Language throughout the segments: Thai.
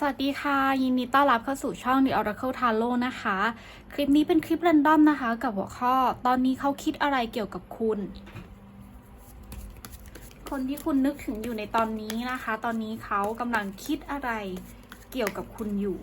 สวัสดีค่ะ ยินดีต้อนรับเข้าสู่ช่อง The Oracle Tarot นะคะ คลิปนี้เป็นคลิป r รนดอมนะคะ กับหัวข้อ ตอนนี้เขาคิดอะไรเกี่ยวกับคุณ คนที่คุณนึกถึงอยู่ในตอนนี้นะคะ ตอนนี้เขากำลังคิดอะไรเกี่ยวกับคุณอยู่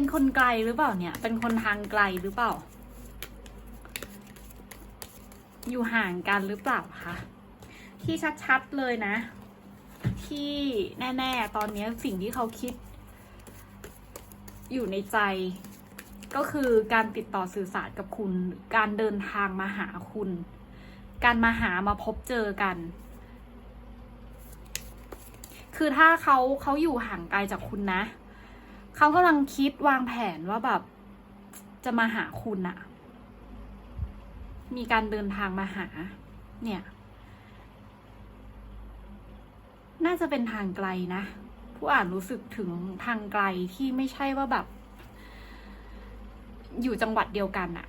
เป็นคนไกลหรือเปล่าเนี่ย เป็นคนทางไกลหรือเปล่า อยู่ห่างกันหรือเปล่าคะที่ชัดๆเลยนะ ที่แน่ๆ ตอนนี้สิ่งที่เขาคิด อยู่ในใจ ก็คือการติดต่อสื่อสารกับคุณ การเดินทางมาหาคุณ การมาหามาพบเจอกัน คือถ้าเขาเขาอยู่ห่างไกลจากคุณนะ เขากำลังคิดวางแผนว่าแบบ จะมาหาคุณอะมีการเดินทางมาหา เนี่ย น่าจะเป็นทางไกลนะ ผู้อ่านรู้สึกถึงทางไกลที่ไม่ใช่ว่าแบบ อยู่จังหวัดเดียวกันอะ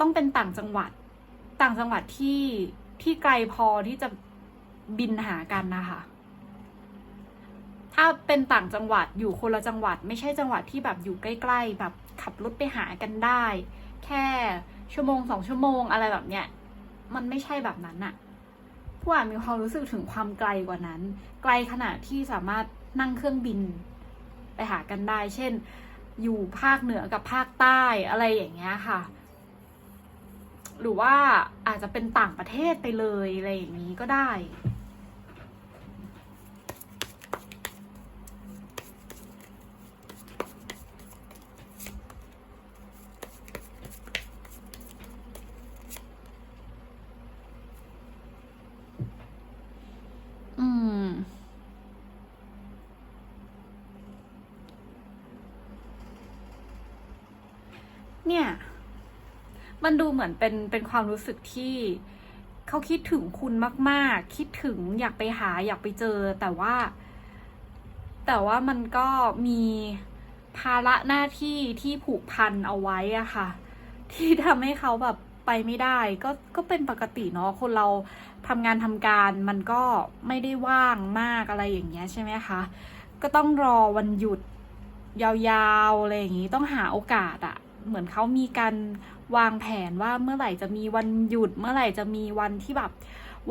ต้องเป็นต่างจังหวัด ต่างจังหวัดที่ที่ไกลพอที่จะบินหากันนะคะ ถ้าเป็นต่างจังหวัดอยู่คนละจังหวัด ไม่ใช่จังหวัดที่แบบอยู่ใกล้ ๆ แบบขับรถไปหากันได้ แค่ชั่วโมงสองชั่วโมงอะไรแบบเนี้ยมันไม่ใช่แบบนั้นอะผู้อ่านมีความรู้สึกถึงความไกลกว่านั้น ไกลขนาดที่สามารถนั่งเครื่องบินไปหากันได้ เช่น อยู่ภาคเหนือกับภาคใต้อะไรอย่างเงี้ยค่ะ หรือว่าอาจจะเป็นต่างประเทศไปเลยอะไรอย่างนี้ก็ได้ อืม เนี่ย มันดูเหมือนเป็นเป็นความรู้สึกที่เขาคิดถึงคุณมาก ๆ คิดถึงอยากไปหาอยากไปเจอ แต่ว่า แต่ว่ามันก็มีภาระหน้าที่ที่ผูกพันเอาไว้อะค่ะ ที่ทำให้เขาแบบไปไม่ได้ ก็ก็เป็นปกติเนาะคนเราทำงานทำการมันก็ไม่ได้ว่างมากอะไรอย่างเงี้ยใช่ไหมคะก็ต้องรอวันหยุดยาวๆอะไรอย่างงี้ต้องหาโอกาสอะ เหมือนเขามีการวางแผนว่าเมื่อไหร่จะมีวันหยุด เมื่อไหร่จะมีวันที่แบบ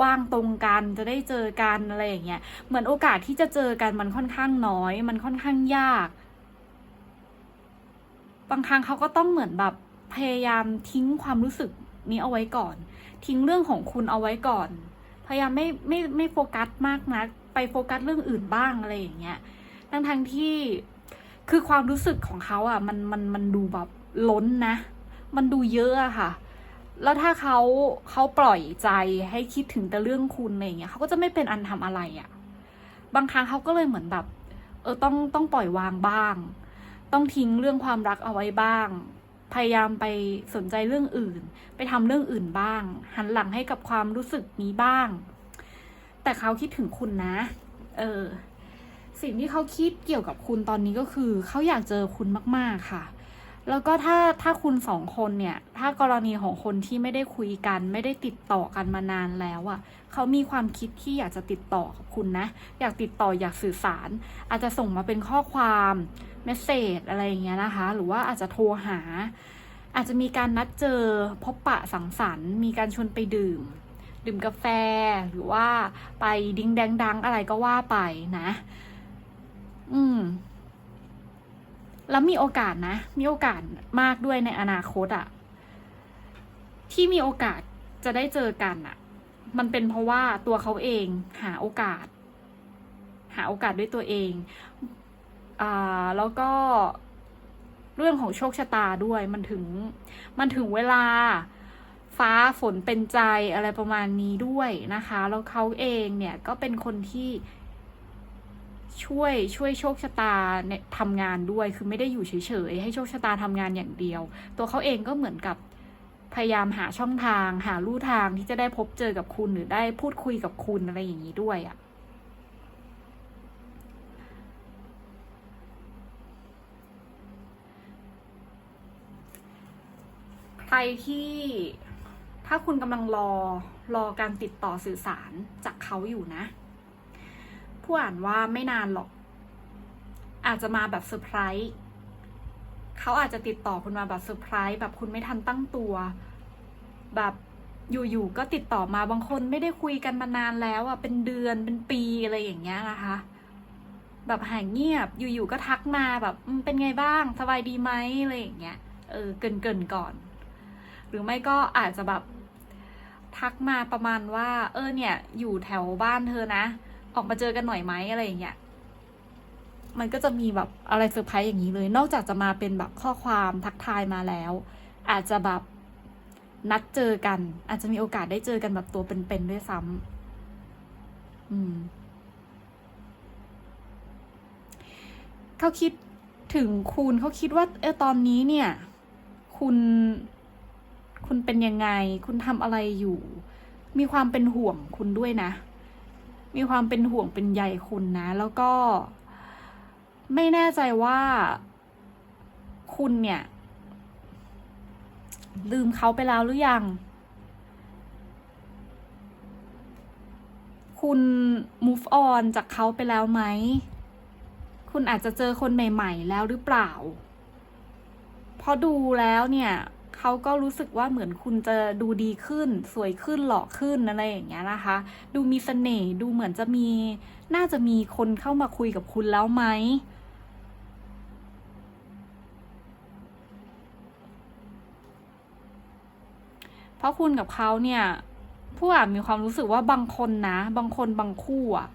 ว่างตรงกันจะได้เจอกันอะไรอย่างเงี้ยเหมือนโอกาสที่จะเจอกันมันค่อนข้างน้อย มันค่อนข้างยาก บางครั้งเขาก็ต้องเหมือนแบบพยายามทิ้งความรู้สึกนี้เอาไว้ก่อน ทิ้งเรื่องของคุณเอาไว้ก่อน พยายามไม่ไม่ไม่โฟกัสมากนะัก ไปโฟกัสเรื่องอื่นบ้างอะไรอย่างเงี้ยทั้งทั้งที่คือความรู้สึกของเขาอะ มันมันมันดูแบบ ล้นนะ มันดูเยอะอะค่ะ แล้วถ้าเขาเขาปล่อยใจให้คิดถึงแต่เรื่องคุณอะไรอย่างเงี้ยเขาก็จะไม่เป็นอันทำอะไรอะบางครั้งเขาก็เลยเหมือนแบบ เออต้องต้องปล่อยวางบ้าง ต้องทิ้งเรื่องความรักเอาไว้บ้าง พยายามไปสนใจเรื่องอื่น ไปทำเรื่องอื่นบ้าง หันหลังให้กับความรู้สึกนี้บ้าง แต่เขาคิดถึงคุณนะ เออสิ่งที่เขาคิดเกี่ยวกับคุณตอนนี้ก็คือ เขาอยากเจอคุณมาก ๆ ค่ะ แล้วก็ถ้าถ้าคุณสองคนเนี่ย ถ้ากรณีของคนที่ไม่ได้คุยกัน ไม่ได้ติดต่อกันมานานแล้วอะ่ะเขามีความคิดที่อยากจะติดต่อกับคุณนะ อยากติดต่ออยากสื่อสาร อาจจะส่งมาเป็นข้อความเมสเซจอะไรอย่างเงี้ยนะคะ หรือว่าอาจจะโทรหา อาจจะมีการนัดเจอพบปะสังสรรค์ มีการชวนไปดื่ม ดื่มกาแฟ หรือว่าไปดิ้งแดงดังอะไรก็ว่าไปนะ อืม แล้วมีโอกาสนะ มีโอกาสมากด้วยในอนาคตอะที่มีโอกาสจะได้เจอกันอะมันเป็นเพราะว่าตัวเขาเองหาโอกาส หาโอกาสด้วยตัวเองอ่าแล้วก็เรื่องของโชคชะตาด้วยมันถึง มันถึงเวลาฟ้าฝนเป็นใจอะไรประมาณนี้ด้วยนะคะ แล้วเขาเองเนี่ยก็เป็นคนที่ ช่วยช่วยโชคชะตาเนี่ยทำงานด้วยคือไม่ได้อยู่เฉยๆให้โชคชะตาทำงานอย่างเดียว ตัวเขาเองก็เหมือนกับพยายามหาช่องทาง หาลู่ทางที่จะได้พบเจอกับคุณหรือได้พูดคุยกับคุณอะไรอย่างนี้ด้วยอะ่ะใครที่ถ้าคุณกำลังรอรอการติดต่อสื่อสารจากเขาอยู่นะ ผู้อ่านว่าไม่นานหรอก อาจจะมาแบบเซอร์ไพรส์เขาอาจจะติดต่อคุณมาแบบเซอร์ไพรส์แบบคุณไม่ทันตั้งตัว แบบอยู่ๆก็ติดต่อมาบางคนไม่ได้คุยกันมานานแล้วอะเป็นเดือนเป็นปีอะไรอย่างเงี้ยนะคะ แบบหายเงียบอยู่ๆก็ทักมาแบบเป็นไงบ้างสบายดีไหมอะไรอย่างเงี้ยเออเกินเกินๆก่อน หรือไม่ก็อาจจะแบบทักมาประมาณว่า เออเนี่ย อยู่แถวบ้านเธอนะ ออกมาเจอกันหน่อยไหมอะไรอย่างเงี้ยมันก็จะมีแบบอะไรเซอร์ไพรส์อย่างนี้เลย นอกจากจะมาเป็นแบบข้อความทักทายมาแล้ว อาจจะแบบนัดเจอกัน อาจจะมีโอกาสได้เจอกันแบบตัวเป็นๆด้วยซ้ำอืม เขาคิดถึงคุณเขาคิดว่าเออตอนนี้เนี่ย คุณ คุณเป็นยังไง คุณทำอะไรอยู่ มีความเป็นห่วงคุณด้วยนะ มีความเป็นห่วงเป็นใยคุณนะ แล้วก็ ไม่แน่ใจว่าคุณเนี่ย ลืมเขาไปแล้วหรือยัง คุณ move on จากเขาไปแล้วไหม คุณอาจจะเจอคนใหม่ ๆ แล้วหรือเปล่าพอดูแล้วเนี่ย เขาก็รู้สึกว่าเหมือนคุณจะดูดีขึ้น สวยขึ้นหล่อขึ้นอะไรอย่างเงี้ยนะคะ ดูมีเสน่ห์ดูเหมือนจะมี น่าจะมีคนเข้ามาคุยกับคุณแล้วไหมเพราะคุณกับเขาเนี่ยผู้อ่านมีความรู้สึกว่าบางคนนะ บางคนบางคู่อะ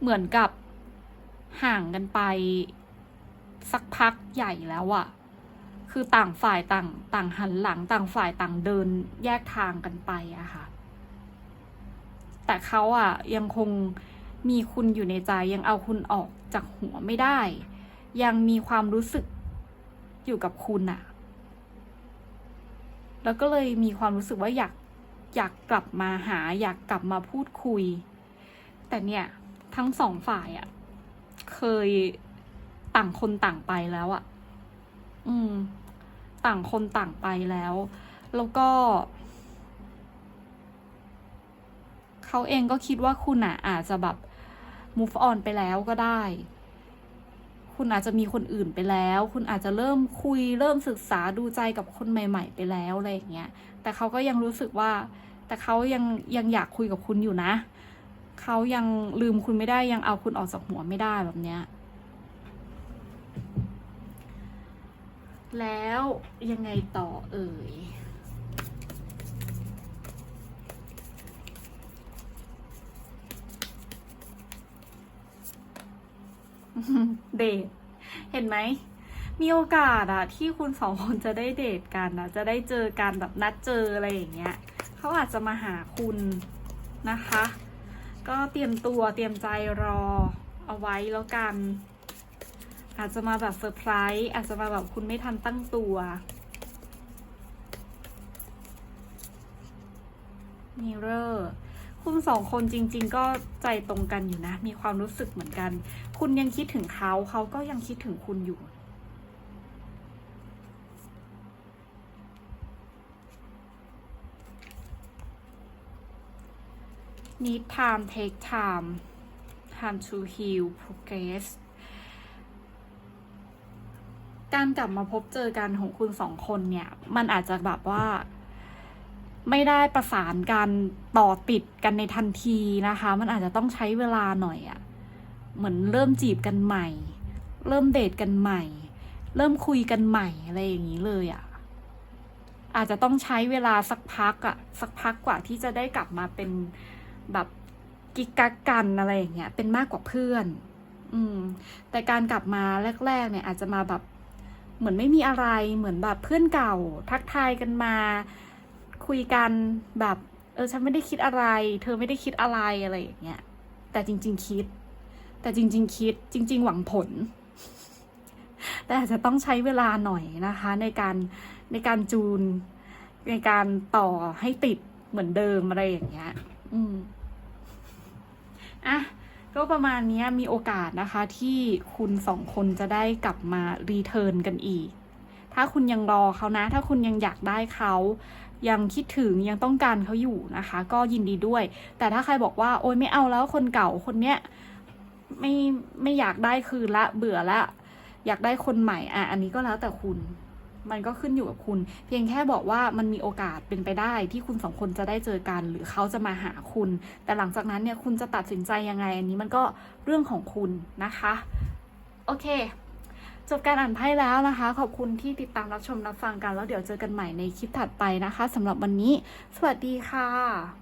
เหมือนกับห่างกันไป สักพักใหญ่แล้วอะ คือต่างฝ่ายต่างต่างหันหลังต่างฝ่ายต่างเดินแยกทางกันไปอะค่ะ แต่เขาอะยังคงมีคุณอยู่ในใจยังเอาคุณออกจากหัวไม่ได้ ยังมีความรู้สึกอยู่กับคุณอะแล้วก็เลยมีความรู้สึกว่าอยากอยากกลับมาหา อยากกลับมาพูดคุย แต่เนี่ยทั้งสองฝ่ายอะเคยต่างคนต่างไปแล้วอะ อืม ต่างคนต่างไปแล้ว แล้วก็ เขาเองก็คิดว่าคุณอะ อาจจะแบบ move on ไปแล้วก็ได้ คุณอาจจะมีคนอื่นไปแล้ว คุณอาจจะเริ่มคุยเริ่มศึกษาดูใจกับคนใหม่ ๆ ไปแล้วอะไรอย่างเงี้ย แต่เขาก็ยังรู้สึกว่า แต่เขายังยังอยากคุยกับคุณอยู่นะ เขายังลืมคุณไม่ได้ยังเอาคุณออกจากหัวไม่ได้แบบเนี้ย แล้วยังไงต่อเอ่ย เดทเห็นไหม มีโอกาสอะที่คุณสองคนจะได้เดทกันอะจะได้เจอกันแบบนัดเจออะไรอย่างเงี้ยเขาอาจจะมาหาคุณนะคะ ก็เตรียมตัวเตรียมใจรอเอาไว้แล้วกัน อาจจะมาแบบเซอร์ไพรส์อาจจะมาแบบคุณไม่ทันตั้งตัว มิเรอร์คุณสองคนจริง ๆ ก็ใจตรงกันอยู่นะ มีความรู้สึกเหมือนกัน คุณยังคิดถึงเขา เขาก็ยังคิดถึงคุณอยู่ need time take time time to heal progress การกลับมาพบเจอกันของคุณสองคนเนี่ย มันอาจจะแบบว่า ไม่ได้ประสานกันต่อติดกันในทันทีนะคะ มันอาจจะต้องใช้เวลาหน่อยอะ่ะ เหมือนเริ่มจีบกันใหม่ เริ่มเดทกันใหม่ เริ่มคุยกันใหม่อะไรอย่างนี้เลยอะ่ะ อาจจะต้องใช้เวลาสักพักอะ่ะ สักพักกว่าที่จะได้กลับมาเป็นแบบกิกกักกันอะไรอย่างเงี้ย เป็นมากกว่าเพื่อนออืม แต่การกลับมาแรก ๆ เนี่ย อาจจะมาแบบ เหมือนไม่มีอะไรเหมือนแบบเพื่อนเก่า ทักทายกันมา คุยกันแบบเออฉันไม่ได้คิดอะไร เธอไม่ได้คิดอะไรอะไรอย่างเงี้ยแต่จริง ๆ คิด แต่จริง ๆ คิด จริง ๆ หวังผล แต่อาจจะต้องใช้เวลาหน่อยนะคะ ในการในการจูน ในการต่อให้ติดเหมือนเดิมอะไรอย่างเงี้ย อืมอะ ก็ประมาณนี้มีโอกาสนะคะที่คุณสองคนจะได้กลับมารีเทิร์นกันอีก ถ้าคุณยังรอเขานะ ถ้าคุณยังอยากได้เขายังคิดถึงยังต้องการเขาอยู่นะคะ ก็ยินดีด้วย แต่ถ้าใครบอกว่าโอ๊ยไม่เอาแล้วคนเก่าคนเนี้ยไม่ไม่อยากได้คืนละเบื่อละ อยากได้คนใหม่อะอันนี้ก็แล้วแต่คุณ มันก็ขึ้นอยู่กับคุณ เพียงแค่บอกว่ามันมีโอกาสเป็นไปได้ที่คุณสองคนจะได้เจอกัน หรือเขาจะมาหาคุณ แต่หลังจากนั้นเนี่ยคุณจะตัดสินใจยังไง อันนี้มันก็เรื่องของคุณนะคะ โอเค จบการอ่านไพ่แล้วนะคะ ขอบคุณที่ติดตามรับชมรับฟังกัน แล้วเดี๋ยวเจอกันใหม่ในคลิปถัดไปนะคะสำหรับวันนี้ สวัสดีค่ะ